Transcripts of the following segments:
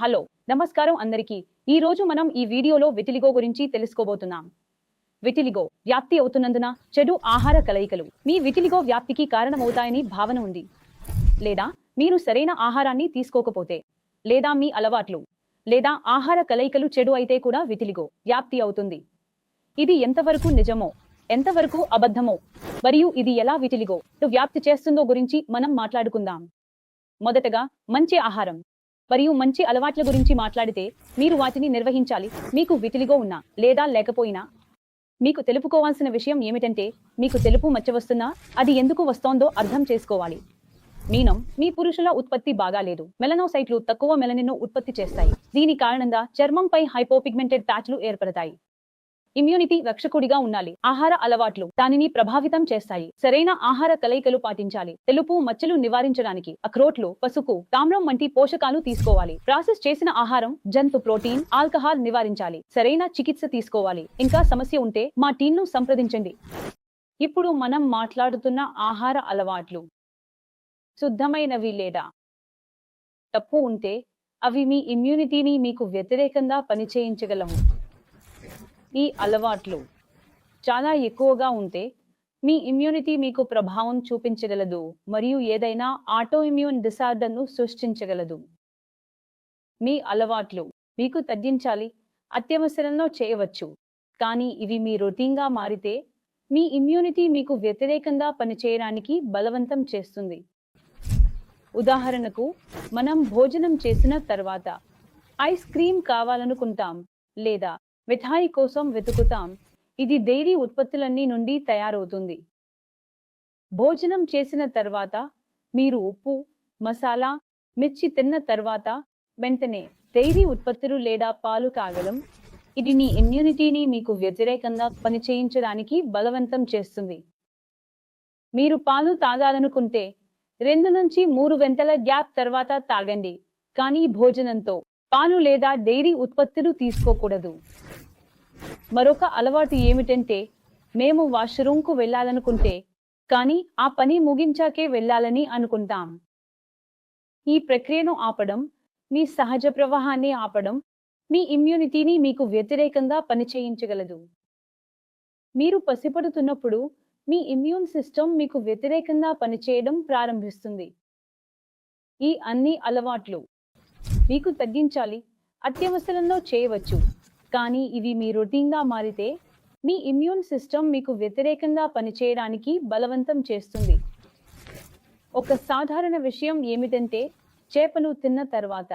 Hello నమస్కారం అందరికీ. ఈ రోజు మనం ఈ వీడియోలో విటిలిగో గురించి తెలుసుకోబోతున్నాం. విటిలిగో వ్యాప్తి అవుతున్నందున చెడు ఆహార కలయికలు. మీ విటిలిగో వ్యాప్తికి కారణమవుతాయని భావన ఉంది. లేదా మీరు సరైన ఆహారాన్ని తీసుకోకపోతే లేదా మీ అలవాట్లు లేదా ఆహార కలయికలు చెడు అయితే కూడా విటిలిగో వ్యాప్తి అవుతుంది. ఇది ఎంతవరకు నిజమో ఎంతవరకు అబద్ధమో మరియు ఇది ఎలా విటిలిగో వ్యాప్తి చేస్తుందో గురించి మనం మాట్లాడుకుందాం. మొదటగా మంచి ఆహారం. మరియు మంచి అలవాట్ల గురించి మాట్లాడితే మీరు వాటిని నిర్వహించాలి. మీకు విటిలిగో ఉన్నా లేదా లేకపోయినా మీకు తెలుపుకోవాల్సిన విషయం ఏమిటంటే మీకు తెలుపు మచ్చ వస్తున్నా అది ఎందుకు వస్తోందో అర్థం చేసుకోవాలి. మీనం మీ పురుషుల ఉత్పత్తి బాగాలేదు మెలనోసైట్లు తక్కువ మెలనిన్ను ఉత్పత్తి చేస్తాయి. దీని కారణంగా చర్మంపై హైపోపిగ్మెంటెడ్ ప్యాచ్లు ఏర్పడతాయి. ఇమ్యూనిటీ రక్షకుడిగా ఉండాలి. ఆహార అలవాట్లు దానిని ప్రభావితం చేస్తాయి. సరైన ఆహార కలయికలు పాటించాలి. తెలుపు మచ్చలు నివారించడానికి అక్రోట్లు పసుపు తామ్రం వంటి పోషకాలు తీసుకోవాలి. ప్రాసెస్ చేసిన ఆహారం జంతు ప్రోటీన్ ఆల్కహాల్ నివారించాలి. సరైన చికిత్స తీసుకోవాలి. ఇంకా సమస్య ఉంటే మా టీంను సంప్రదించండి. ఇప్పుడు మనం మాట్లాడుతున్న ఆహార అలవాట్లు. శుద్ధమైనవి లేదా? తప్పు ఉంటే అవి మీ ఇమ్యూనిటీని మీకు వ్యతిరేకంగా పనిచేయించగలవు. ఈ అలవాట్లు చాలా ఎక్కువగా ఉంటే మీ ఇమ్యూనిటీ మీకు ప్రభావం చూపించగలదు మరియు ఏదైనా ఆటో ఇమ్యూన్ డిసార్డర్ను సృష్టించగలదు. మీ అలవాట్లు మీకు తగ్గించాలి అత్యవసరంలో చేయవచ్చు. కానీ ఇవి మీ రొటీన్గా మారితే మీ ఇమ్యూనిటీ మీకు వ్యతిరేకంగా పనిచేయడానికి బలవంతం చేస్తుంది. ఉదాహరణకు మనం భోజనం చేసిన తర్వాత ఐస్ క్రీమ్ కావాలనుకుంటాం లేదా మిఠాయి కోసం వెతుకుతాం. ఇది డైరీ ఉత్పత్తులన్నీ నుండి తయారవుతుంది. భోజనం చేసిన తర్వాత మీరు ఉప్పు మసాలా మిర్చి తిన్న తర్వాత వెంటనే డైరీ ఉత్పత్తులు లేదా పాలు తాగడం ఇది మీ ఇమ్యూనిటీని మీకు వ్యతిరేకంగా పనిచేయించడానికి బలవంతం చేస్తుంది. మీరు పాలు తాగాలనుకుంటే రెండు నుంచి మూడు గంటల గ్యాప్ తర్వాత తాగండి. కానీ భోజనంతో పాలు లేదా డైరీ ఉత్పత్తులు తీసుకోకూడదు. మరొక అలవాటు ఏమిటంటే మేము వాష్రూమ్కు వెళ్ళాలనుకుంటే కానీ ఆ పని ముగించాకే వెళ్ళాలని అనుకుంటాం. ఈ ప్రక్రియను ఆపడం మీ సహజ ప్రవాహాన్ని ఆపడం మీ ఇమ్యూనిటీని మీకు వ్యతిరేకంగా పనిచేయించగలదు. మీరు పసిపడుతున్నప్పుడు మీ ఇమ్యూన్ సిస్టమ్ మీకు వ్యతిరేకంగా పనిచేయడం ప్రారంభిస్తుంది. ఈ అన్ని అలవాట్లు మీకు తగ్గించాలి అత్యవసరంలో చేయవచ్చు. కానీ ఇవి మీ రొటీన్గా మారితే మీ ఇమ్యూన్ సిస్టమ్ మీకు వ్యతిరేకంగా పనిచేయడానికి బలవంతం చేస్తుంది. ఒక సాధారణ విషయం ఏమిటంటే చేపలు తిన్న తర్వాత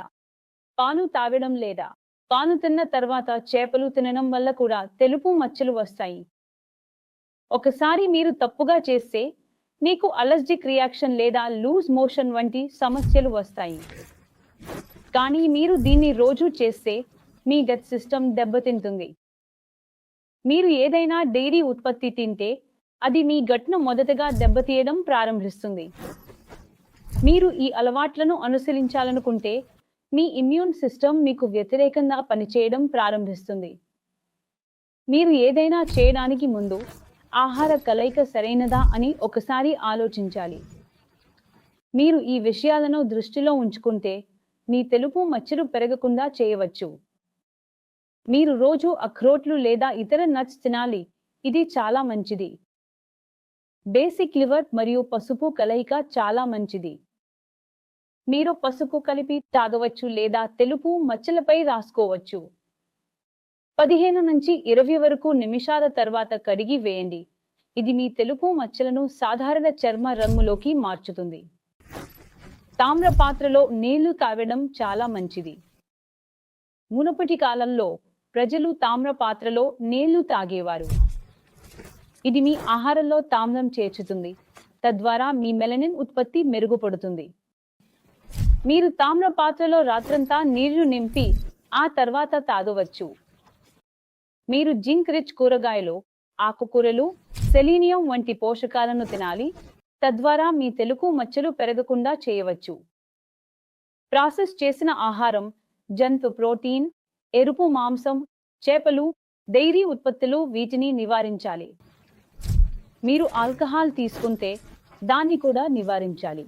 పాను తాగడం లేదా పాను తిన్న తర్వాత చేపలు తినడం వల్ల కూడా తెలుపు మచ్చలు వస్తాయి. ఒకసారి మీరు తప్పుగా చేస్తే మీకు అలర్జిక్ రియాక్షన్ లేదా లూజ్ మోషన్ వంటి సమస్యలు వస్తాయి. కానీ మీరు దీన్ని రోజు చేస్తే మీ గట్ సిస్టమ్ దెబ్బతింటుంది. మీరు ఏదైనా డైరీ ఉత్పత్తి తింటే అది మీ గట్ను మొదటగా దెబ్బతీయడం ప్రారంభిస్తుంది. మీరు ఈ అలవాట్లను అనుసరించాలనుకుంటే మీ ఇమ్యూన్ సిస్టమ్ మీకు వ్యతిరేకంగా పనిచేయడం ప్రారంభిస్తుంది. మీరు ఏదైనా చేయడానికి ముందు ఆహార కలయిక సరైనదా అని ఒకసారి ఆలోచించాలి. మీరు ఈ విషయాలను దృష్టిలో ఉంచుకుంటే మీ తెలుపు మచ్చలు పెరగకుండా చేయవచ్చు. మీరు రోజు అఖ్రోట్లు లేదా ఇతర నట్స్ తినాలి. ఇది చాలా మంచిది. బేసిక్ లివర్ మరియు పసుపు కలయిక చాలా మంచిది. మీరు పసుపు కలిపి తాగవచ్చు లేదా తెలుపు మచ్చలపై రాసుకోవచ్చు. పదిహేను నుంచి ఇరవై వరకు నిమిషాల తర్వాత కడిగి వేయండి. ఇది మీ తెలుపు మచ్చలను సాధారణ చర్మ రంగులోకి మార్చుతుంది. తామ్ర పాత్రలో నీళ్ళు తాగడం చాలా మంచిది. మునుపటి కాలంలో ప్రజలు తామ్ర పాత్రలో నీళ్ళు తాగేవారు. ఇది మీ ఆహారంలో తామ్రం చేర్చుతుంది. తద్వారా మీ మెలనిన్ ఉత్పత్తి మెరుగుపడుతుంది. మీరు తామ్ర పాత్రలో రాత్రంతా నీళ్ళు నింపి ఆ తర్వాత తాగవచ్చు. మీరు జింక్ రిచ్ కూరగాయలు ఆకుకూరలు సెలీనియం వంటి పోషకాలను తినాలి. తద్వారా మీ తెలుగు మచ్చలు పెరగకుండా చేయవచ్చు. ప్రాసెస్ చేసిన ఆహారం జంతు ప్రోటీన్ ఎరుపు మాంసం చేపలు డైరీ ఉత్పత్తులు వీటిని నివారించాలి. మీరు ఆల్కహాల్ తీసుకుంటే దాన్ని కూడా నివారించాలి.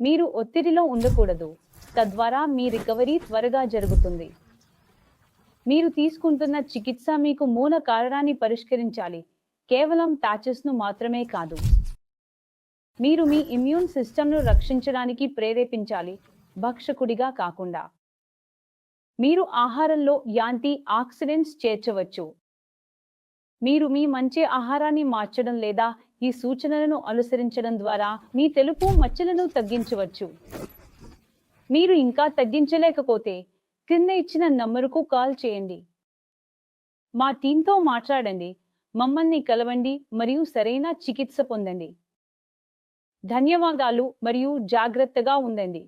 మీరు ఒత్తిడిలో ఉండకూడదు. తద్వారా మీ రికవరీ త్వరగా జరుగుతుంది. మీరు తీసుకుంటున్న చికిత్స మీకు మూల కారణాన్ని పరిష్కరించాలి. కేవలం ప్యాచెస్ను మాత్రమే కాదు. మీరు మీ ఇమ్యూన్ సిస్టమ్ను రక్షించడానికి ప్రేరేపించాలి. భక్షకుడిగా కాకుండా. మీరు ఆహారంలో యాంటీ ఆక్సిడెంట్స్ చేర్చవచ్చు. మీరు మీ మంచి ఆహారాన్ని మార్చడం లేదా ఈ సూచనలను అనుసరించడం ద్వారా మీ తెలుపు మచ్చలను తగ్గించవచ్చు. మీరు ఇంకా తగ్గించలేకపోతే కింద ఇచ్చిన నంబరుకు కాల్ చేయండి. మా టీంతో మాట్లాడండి. మమ్మల్ని కలవండి మరియు సరైన చికిత్స పొందండి. ధన్యవాదాలు మరియు జాగ్రత్తగా ఉండండి.